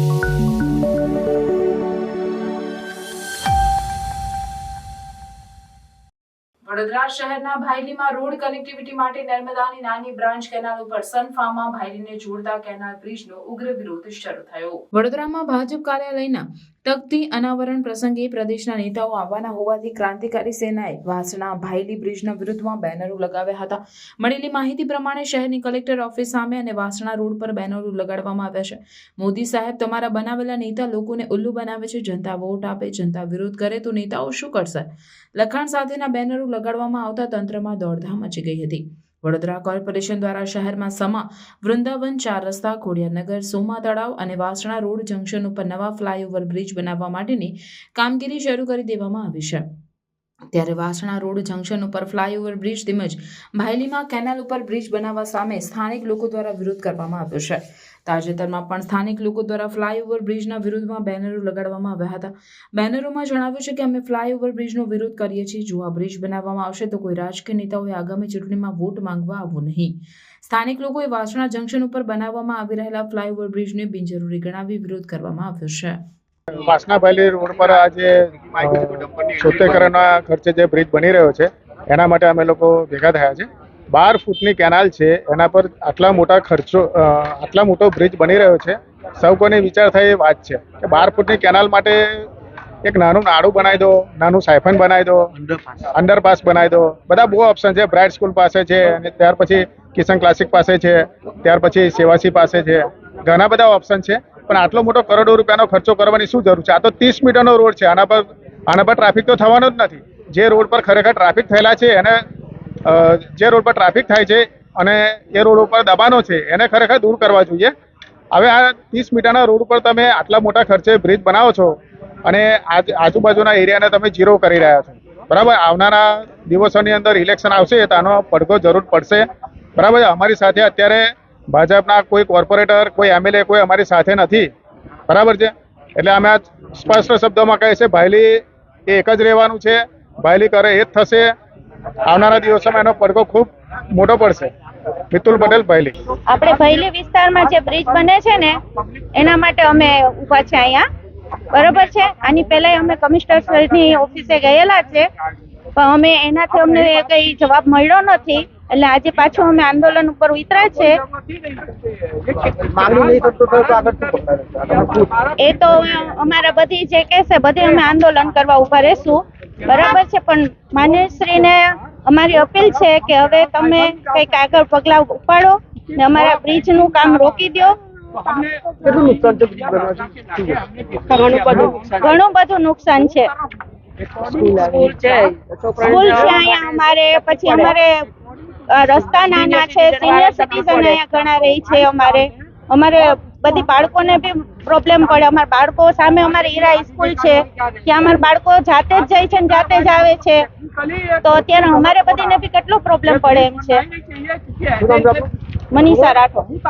Thank you. Vadodara શહેરના ભાયલીમાં road connectivity માટે નર્મદાની નાની બ્રાન્ચ કેનાલ ઉપર સન ભાયલીને જોડતા કેનાલ બ્રિજનો ઉગ્ર વિરોધ શરૂ થયો. વડોદરામાં ભાજપ કાર્યાલયના તકતી અનાવરણ પ્રસંગે પ્રદેશના નેતાઓ આવવાના હોવાથી ક્રાંતિકારી સેનાએ વાસણા ભાયલી બ્રિજના વિરુદ્ધમાં બેનરો લગાવ્યા હતા. મળેલી માહિતી પ્રમાણે શહેરની કલેક્ટર ઓફિસ સામે અને વાસણા રોડ પર બેનરો લગાડવામાં આવ્યા છે. મોદી સાહેબ તમારા બનાવેલા નેતા લોકોને ઉલ્લુ બનાવે છે, જનતા વોટ આપે, જનતા વિરોધ કરે, તો નેતાઓ શું કરશે? લખાણ સાથેના બેનરો લગાડવામાં આવતા તંત્રમાં દોડધામ મચી ગઈ હતી. વડોદરા કોર્પોરેશન દ્વારા શહેરમાં સમા, વૃંદાવન ચાર રસ્તા ખોડિયાનગર સોમા તળાવ અને વાસણા રોડ જંકશન ઉપર નવા ફ્લાયઓવર બ્રિજ બનાવવા માટેની કામગીરી શરૂ કરી દેવામાં આવી છે. ત્યારે વાસણા રોડ જંકશન ઉપર ફ્લાયઓવર બ્રિજ તેમજ ભાયલીમાં કેનાલ ઉપર બ્રિજ બનાવવા સામે સ્થાનિક લોકો દ્વારા વિરોધ કરવામાં આવ્યો છે. તાજેતરમાં પણ સ્થાનિક લોકો દ્વારા ફ્લાયઓવર બ્રિજના વિરુદ્ધમાં બેનરો લગાડવામાં આવ્યા હતા. બેનરોમાં જણાવ્યું છે કે અમે ફ્લાયઓવર બ્રિજનો વિરોધ કરીએ છીએ. જો આ બ્રિજ બનાવવામાં આવશે તો કોઈ રાજકીય નેતાઓએ આગામી ચૂંટણીમાં વોટ માંગવા આવવું નહીં. સ્થાનિક લોકોએ વાસણા જંકશન ઉપર બનાવવામાં આવી રહેલા ફ્લાયઓવર બ્રિજને બિનજરૂરી ગણાવી વિરોધ કરવામાં આવ્યો છે. વાસણાભાલી રોડ પર આજે છોતેર કરોડના ખર્ચે જે બ્રિજ બની રહ્યો છે, એના માટે અમે લોકો ભેગા થયા છે. બાર ફૂટની કેનાલ છે, એના પર આટલા મોટા ખર્ચો આટલા મોટો બ્રિજ બની રહ્યો છે. સૌ કોને વિચાર થાય એ વાત છે કે બાર ફૂટની કેનાલ માટે એક નાનું નાડું બનાવી દો, નાનું સાયફન બનાવી દો, અંડરપાસ બનાવી દો. બધા બહુ ઓપ્શન છે. બ્રાઇટ સ્કૂલ પાસે છે અને ત્યાર પછી કિશન ક્લાસિક પાસે છે, ત્યાર પછી સેવાસી પાસે છે. ઘણા બધા ઓપ્શન છે. પણ આટલો મોટો કરોડો રૂપિયાનો ખર્ચો કરવાની શું જરૂર છે? આ તો ત્રીસ મીટરનો રોડ છે. આના પર આના પર ટ્રાફિક તો થવાનો જ નથી. જે રોડ પર ખરેખર ટ્રાફિક થયેલા છે, એને જે રોડ પર ટ્રાફિક થાય છે અને એ રોડ ઉપર દબાણો છે, એને ખરેખર દૂર કરવા જોઈએ. હવે આ ત્રીસ મીટરના રોડ ઉપર તમે આટલા મોટા ખર્ચે બ્રિજ બનાવો છો અને આજ- આજુબાજુના એરિયાને તમે જીરો કરી રહ્યા છો. બરાબર? આવનારા દિવસોની અંદર ઇલેક્શન આવશે, તો આનો પડઘો જરૂર પડશે. બરાબર? અમારી સાથે અત્યારે ભાજપના કોઈ કોર્પોરેટર, કોઈ એમએલએ, કોઈ અમારી સાથે નથી. બરાબર છે? એટલે અમે આ સ્પષ્ટ શબ્દોમાં કહે છે ભાયલી એ એક જ રહેવાનું છે. ભાયલી કરે એ જ થશે. આવનારા દિવસોમાં એનો પડઘો ખૂબ મોટો પડશે. મિતુલ પટેલ ભાયલી આપણે ભાયલી વિસ્તારમાં જે બ્રિજ બને છે ને, એના માટે અમે ઊભા છે અહીંયા. બરોબર છે? આની પહેલા અમે કમિશનરની ઓફિસે ગયેલા છે, પણ અમે એનાથી અમને કઈ જવાબ મળ્યો નથી. એટલે આજે પાછું અમે આંદોલન ઉપર ઉતર્યા છે. એ તો અમારા બધી જે કહેશે બધી અમે આંદોલન કરવા ઊભા રહેશું. બરાબર છે પણ માન્યશ્રીને અમારી અપીલ છે કે હવે તમે કંઈક આગળ પગલા ઉપાડો ને અમારા બ્રિજનું કામ રોકી દો. ઘણું બધું નુકસાન. છે. સ્કૂલ છે અહીંયા અમારે પછી અમારે રસ્તા નાના છે સિનિયર સિટીઝન અહીંયા ઘણા રહી છે અમારે. અમારે બધી બાળકોને બી પ્રોબ્લેમ પડે. અમારા બાળકો સામે અમારે ઈરા સ્કૂલ છે. ત્યાં અમારા બાળકો જાતે જ જાય છે ને જાતે જ આવે છે. તો અત્યારે અમારે બધીને બી કેટલો પ્રોબ્લેમ પડે એમ છે. મનીષા રાઠોડ.